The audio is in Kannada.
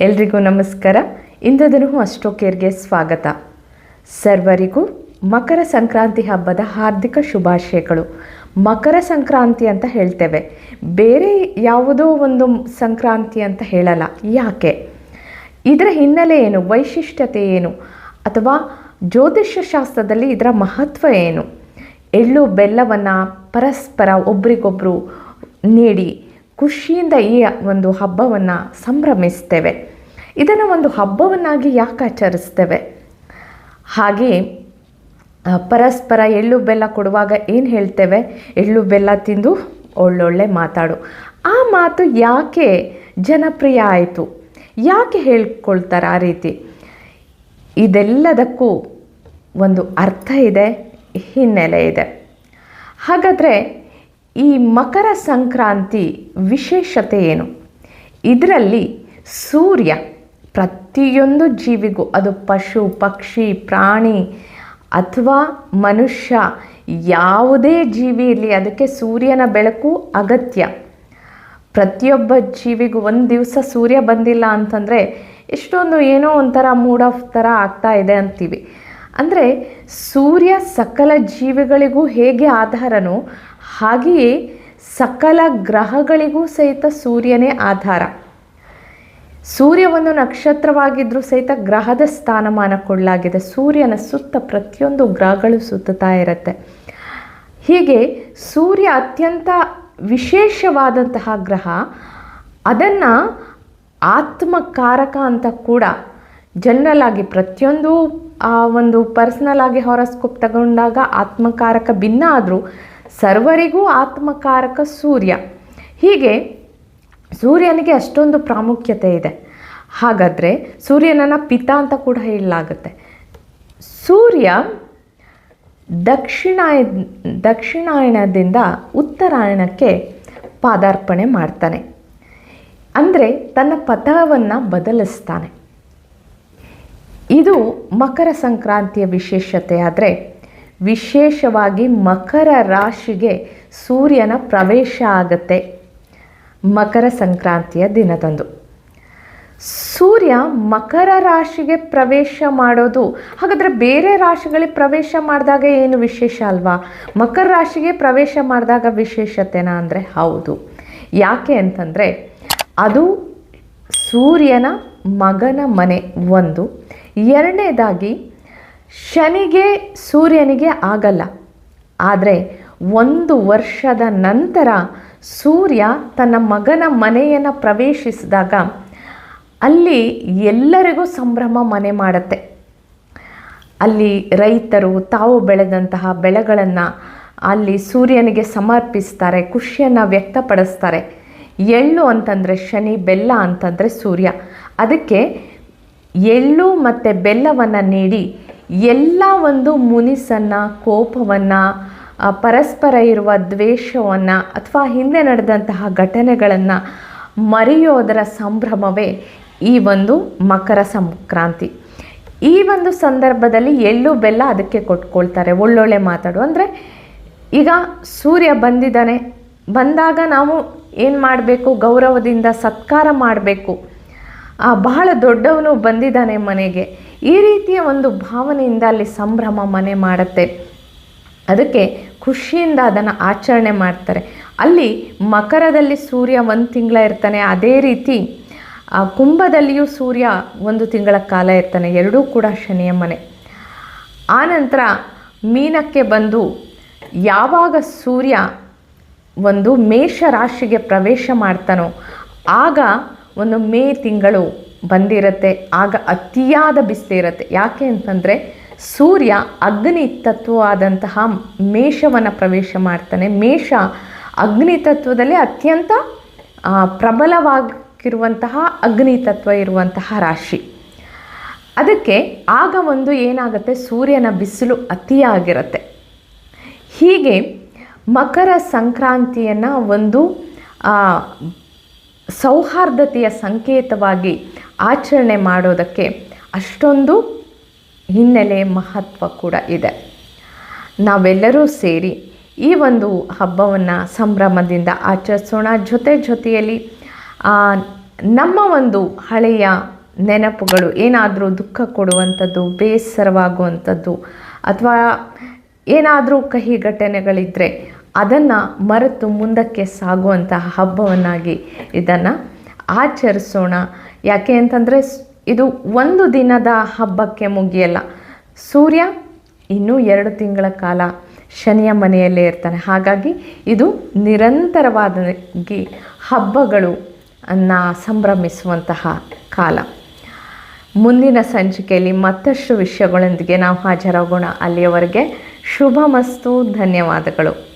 ಎಲ್ರಿಗೂ ನಮಸ್ಕಾರ. ಇಂದು ದಿನವೂ ಅಷ್ಟೋ ಕೇರ್ಗೆ ಸ್ವಾಗತ. ಸರ್ವರಿಗೂ ಮಕರ ಸಂಕ್ರಾಂತಿ ಹಬ್ಬದ ಹಾರ್ದಿಕ ಶುಭಾಶಯಗಳು. ಮಕರ ಸಂಕ್ರಾಂತಿ ಅಂತ ಹೇಳ್ತೇವೆ. ಬೇರೆ ಯಾವುದೋ ಒಂದು ಸಂಕ್ರಾಂತಿ ಅಂತ ಹೇಳಲ್ಲ. ಯಾಕೆ? ಇದರ ಹಿನ್ನೆಲೆ ಏನು? ವೈಶಿಷ್ಟ್ಯತೆ ಏನು? ಅಥವಾ ಜ್ಯೋತಿಷ್ಯ ಶಾಸ್ತ್ರದಲ್ಲಿ ಇದರ ಮಹತ್ವ ಏನು? ಎಳ್ಳು, ಬೆಲ್ಲವನ್ನು ಪರಸ್ಪರ ಒಬ್ರಿಗೊಬ್ಬರು ನೀಡಿ ಖುಷಿಯಿಂದ ಈ ಒಂದು ಹಬ್ಬವನ್ನು ಸಂಭ್ರಮಿಸ್ತೇವೆ. ಇದನ್ನು ಒಂದು ಹಬ್ಬವನ್ನಾಗಿ ಯಾಕೆ ಆಚರಿಸ್ತೇವೆ? ಹಾಗೆ ಪರಸ್ಪರ ಎಳ್ಳು ಬೆಲ್ಲ ಕೊಡುವಾಗ ಏನು ಹೇಳ್ತೇವೆ? ಎಳ್ಳು ಬೆಲ್ಲ ತಿಂದು ಒಳ್ಳೊಳ್ಳೆ ಮಾತಾಡು. ಆ ಮಾತು ಯಾಕೆ ಜನಪ್ರಿಯ ಆಯಿತು? ಯಾಕೆ ಹೇಳ್ಕೊಳ್ತಾರೆ ಆ ರೀತಿ? ಇದೆಲ್ಲದಕ್ಕೂ ಒಂದು ಅರ್ಥ ಇದೆ, ಹಿನ್ನೆಲೆ ಇದೆ. ಹಾಗಾದರೆ ಈ ಮಕರ ಸಂಕ್ರಾಂತಿ ವಿಶೇಷತೆ ಏನು? ಇದರಲ್ಲಿ ಸೂರ್ಯ ಪ್ರತಿಯೊಂದು ಜೀವಿಗೂ, ಅದು ಪಶು, ಪಕ್ಷಿ, ಪ್ರಾಣಿ ಅಥವಾ ಮನುಷ್ಯ, ಯಾವುದೇ ಜೀವಿ ಇರಲಿ, ಅದಕ್ಕೆ ಸೂರ್ಯನ ಬೆಳಕು ಅಗತ್ಯ. ಪ್ರತಿಯೊಬ್ಬ ಜೀವಿಗೂ ಒಂದು ದಿವಸ ಸೂರ್ಯ ಬಂದಿಲ್ಲ ಅಂತಂದರೆ ಎಷ್ಟೊಂದು ಏನೋ ಒಂಥರ ಮೂಡ್ ಆಫ್ ಥರ ಆಗ್ತಾ ಇದೆ ಅಂತೀವಿ. ಅಂದರೆ ಸೂರ್ಯ ಸಕಲ ಜೀವಿಗಳಿಗೂ ಹೇಗೆ ಆಧಾರನೋ ಹಾಗೆಯೇ ಸಕಲ ಗ್ರಹಗಳಿಗೂ ಸಹಿತ ಸೂರ್ಯನೇ ಆಧಾರ. ಸೂರ್ಯ ಒಂದು ನಕ್ಷತ್ರವಾಗಿದ್ದರೂ ಸಹಿತ ಗ್ರಹದ ಸ್ಥಾನಮಾನ ಕೊಡಲಾಗಿದೆ ಸೂರ್ಯನ ಸುತ್ತ ಪ್ರತಿಯೊಂದು ಗ್ರಹಗಳು ಸುತ್ತುತ್ತಾ ಇರುತ್ತೆ. ಹೀಗೆ ಸೂರ್ಯ ಅತ್ಯಂತ ವಿಶೇಷವಾದಂತಹ ಗ್ರಹ, ಅದನ್ನು ಆತ್ಮಕಾರಕ ಅಂತ ಕೂಡ ಜನರಲ್ ಆಗಿ ಪ್ರತಿಯೊಂದು, ಆ, ಒಂದು ಪರ್ಸ್ನಲ್ ಆಗಿ ಹೊರಸ್ಕೋಪ್ ತಗೊಂಡಾಗ ಆತ್ಮಕಾರಕ ಭಿನ್ನ ಆದರೂ ಸರ್ವರಿಗೂ ಆತ್ಮಕಾರಕ ಸೂರ್ಯ. ಹೀಗೆ ಸೂರ್ಯನಿಗೆ ಅಷ್ಟೊಂದು ಪ್ರಾಮುಖ್ಯತೆ ಇದೆ. ಹಾಗಾದರೆ ಸೂರ್ಯನನ್ನು ಪಿತ ಅಂತ ಕೂಡ ಹೇಳಲಾಗುತ್ತೆ. ಸೂರ್ಯ ದಕ್ಷಿಣಾಯ ದಕ್ಷಿಣಾಯಣದಿಂದ ಉತ್ತರಾಯಣಕ್ಕೆ ಪಾದಾರ್ಪಣೆ ಮಾಡ್ತಾನೆ. ಅಂದರೆ ತನ್ನ ಪಥವನ್ನು ಬದಲಿಸ್ತಾನೆ. ಇದು ಮಕರ ಸಂಕ್ರಾಂತಿಯ ವಿಶೇಷತೆ. ಆದರೆ ವಿಶೇಷವಾಗಿ ಮಕರ ರಾಶಿಗೆ ಸೂರ್ಯನ ಪ್ರವೇಶ ಆಗುತ್ತೆ. ಮಕರ ಸಂಕ್ರಾಂತಿಯ ದಿನದಂದು. ಸೂರ್ಯ ಮಕರ ರಾಶಿಗೆ ಪ್ರವೇಶ ಮಾಡೋದು, ಹಾಗಾದರೆ ಬೇರೆ ರಾಶಿಗಳಿಗೆ ಪ್ರವೇಶ ಮಾಡಿದಾಗ ಏನು ವಿಶೇಷ ಅಲ್ವಾ? ಮಕರ ರಾಶಿಗೆ ಪ್ರವೇಶ ಮಾಡಿದಾಗ ವಿಶೇಷತೆನ ಅಂದರೆ ಹೌದು. ಯಾಕೆ ಅಂತಂದರೆ, ಅದು ಸೂರ್ಯನ ಮಗನ ಮನೆ ಒಂದು. ಎರಡನೇದಾಗಿ, ಶನಿಗೆ ಸೂರ್ಯನಿಗೆ ಆಗಲ್ಲ. ಆದರೆ ಒಂದು ವರ್ಷದ ನಂತರ ಸೂರ್ಯ ತನ್ನ ಮಗನ ಮನೆಯನ್ನು ಪ್ರವೇಶಿಸಿದಾಗ ಅಲ್ಲಿ ಎಲ್ಲರಿಗೂ ಸಂಭ್ರಮ ಮನೆ ಮಾಡುತ್ತೆ. ಅಲ್ಲಿ ರೈತರು ತಾವು ಬೆಳೆದಂತಹ ಬೆಳೆಗಳನ್ನು ಅಲ್ಲಿ ಸೂರ್ಯನಿಗೆ ಸಮರ್ಪಿಸ್ತಾರೆ, ಖುಷಿಯನ್ನು ವ್ಯಕ್ತಪಡಿಸ್ತಾರೆ. ಎಳ್ಳು ಅಂತಂದರೆ ಶನಿ, ಬೆಲ್ಲ ಅಂತಂದರೆ ಸೂರ್ಯ. ಅದಕ್ಕೆ ಎಳ್ಳು ಮತ್ತು ಬೆಲ್ಲವನ್ನು ನೀಡಿ ಎಲ್ಲ ಒಂದು ಮುನಿಸನ್ನು, ಕೋಪವನ್ನು ಪರಸ್ಪರ ಇರುವ ದ್ವೇಷವನ್ನು ಅಥವಾ ಹಿಂದೆ ನಡೆದಂತಹ ಘಟನೆಗಳನ್ನು ಮರೆಯೋದರ ಸಂಭ್ರಮವೇ ಈ ಒಂದು ಮಕರ ಸಂಕ್ರಾಂತಿ. ಈ ಒಂದು ಸಂದರ್ಭದಲ್ಲಿ ಎಳ್ಳು ಬೆಲ್ಲ ಅದಕ್ಕೆ ಕೊಟ್ಕೊಳ್ತಾರೆ ಒಳ್ಳೊಳ್ಳೆ ಮಾತಾಡು. ಅಂದರೆ ಈಗ ಸೂರ್ಯ ಬಂದಿದ್ದಾನೆ ಬಂದಾಗ ನಾವು ಏನು ಮಾಡಬೇಕು? ಗೌರವದಿಂದ ಸತ್ಕಾರ ಮಾಡಬೇಕು. ಆ, ಬಹಳ ದೊಡ್ಡವನು ಬಂದಿದ್ದಾನೆ ಮನೆಗೆ. ಈ ರೀತಿಯ ಒಂದು ಭಾವನೆಯಿಂದ ಅಲ್ಲಿ ಸಂಭ್ರಮ ಮನೆ ಮಾಡುತ್ತೆ. ಅದಕ್ಕೆ ಖುಷಿಯಿಂದ ಅದನ್ನು ಆಚರಣೆ ಮಾಡ್ತಾರೆ. ಅಲ್ಲಿ ಮಕರದಲ್ಲಿ ಸೂರ್ಯ ಒಂದು ತಿಂಗಳ ಇರ್ತಾನೆ, ಅದೇ ರೀತಿ ಕುಂಭದಲ್ಲಿಯೂ ಸೂರ್ಯ ಒಂದು ತಿಂಗಳ ಕಾಲ ಇರ್ತಾನೆ, ಎರಡೂ ಕೂಡ ಶನಿಯ ಮನೆ. ಆನಂತರ ಮೀನಕ್ಕೆ ಬಂದು ಯಾವಾಗ ಸೂರ್ಯ ಒಂದು ಮೇಷ ರಾಶಿಗೆ ಪ್ರವೇಶ ಮಾಡ್ತಾನೋ, ಆಗ ಒಂದು ಮೇ ತಿಂಗಳು ಬಂದಿರುತ್ತೆ, ಆಗ ಅತಿಯಾದ ಬಿಸಿಲಿರುತ್ತೆ. ಯಾಕೆ ಅಂತಂದರೆ ಸೂರ್ಯ ಅಗ್ನಿ ತತ್ವವಾದಂತಹ ಮೇಷವನ್ನು ಪ್ರವೇಶ ಮಾಡ್ತಾನೆ. ಮೇಷ ಅಗ್ನಿ ತತ್ವದಲ್ಲಿ ಅತ್ಯಂತ ಪ್ರಬಲವಾಗಿರುವಂತಹ ಅಗ್ನಿ ತತ್ವ ಇರುವಂತಹ ರಾಶಿ. ಅದಕ್ಕೆ ಆಗ ಒಂದು ಏನಾಗುತ್ತೆ? ಸೂರ್ಯನ ಬಿಸಿಲು ಅತಿಯಾಗಿರುತ್ತೆ. ಹೀಗೆ ಮಕರ ಸಂಕ್ರಾಂತಿಯನ್ನು ಒಂದು ಸೌಹಾರ್ದತೆಯ ಸಂಕೇತವಾಗಿ ಆಚರಣೆ ಮಾಡೋದಕ್ಕೆ ಅಷ್ಟೊಂದು ಹಿನ್ನೆಲೆ ಮಹತ್ವ ಕೂಡ ಇದೆ. ನಾವೆಲ್ಲರೂ ಸೇರಿ ಈ ಒಂದು ಹಬ್ಬವನ್ನು ಸಂಭ್ರಮದಿಂದ ಆಚರಿಸೋಣ. ಜೊತೆ ಜೊತೆಯಲ್ಲಿ ನಮ್ಮ ಒಂದು ಹಳೆಯ ನೆನಪುಗಳು, ಏನಾದರೂ ದುಃಖ ಕೊಡುವಂಥದ್ದು, ಬೇಸರವಾಗುವಂಥದ್ದು, ಅಥವಾ ಏನಾದರೂ ಕಹಿ ಘಟನೆಗಳಿದ್ದರೆ ಅದನ್ನು ಮರೆತು ಮುಂದಕ್ಕೆ ಸಾಗುವಂತಹ ಹಬ್ಬವನ್ನಾಗಿ ಇದನ್ನು ಆಚರಿಸೋಣ. ಯಾಕೆ ಅಂತಂದರೆ ಇದು ಒಂದು ದಿನದ ಹಬ್ಬಕ್ಕೆ ಮುಗಿಯಲ್ಲ. ಸೂರ್ಯ ಇನ್ನೂ ಎರಡು ತಿಂಗಳ ಕಾಲ ಶನಿಯ ಮನೆಯಲ್ಲೇ ಇರ್ತಾನೆ. ಹಾಗಾಗಿ ಇದು ನಿರಂತರವಾಗಿ ಹಬ್ಬಗಳು ಅನ್ನ ಸಂಭ್ರಮಿಸುವಂತಹ ಕಾಲ. ಮುಂದಿನ ಸಂಚಿಕೆಯಲ್ಲಿ ಮತ್ತಷ್ಟು ವಿಷಯಗಳೊಂದಿಗೆ ನಾವು ಹಾಜರಾಗೋಣ. ಅಲ್ಲಿಯವರೆಗೆ ಶುಭ ಮಸ್ತು ಧನ್ಯವಾದಗಳು.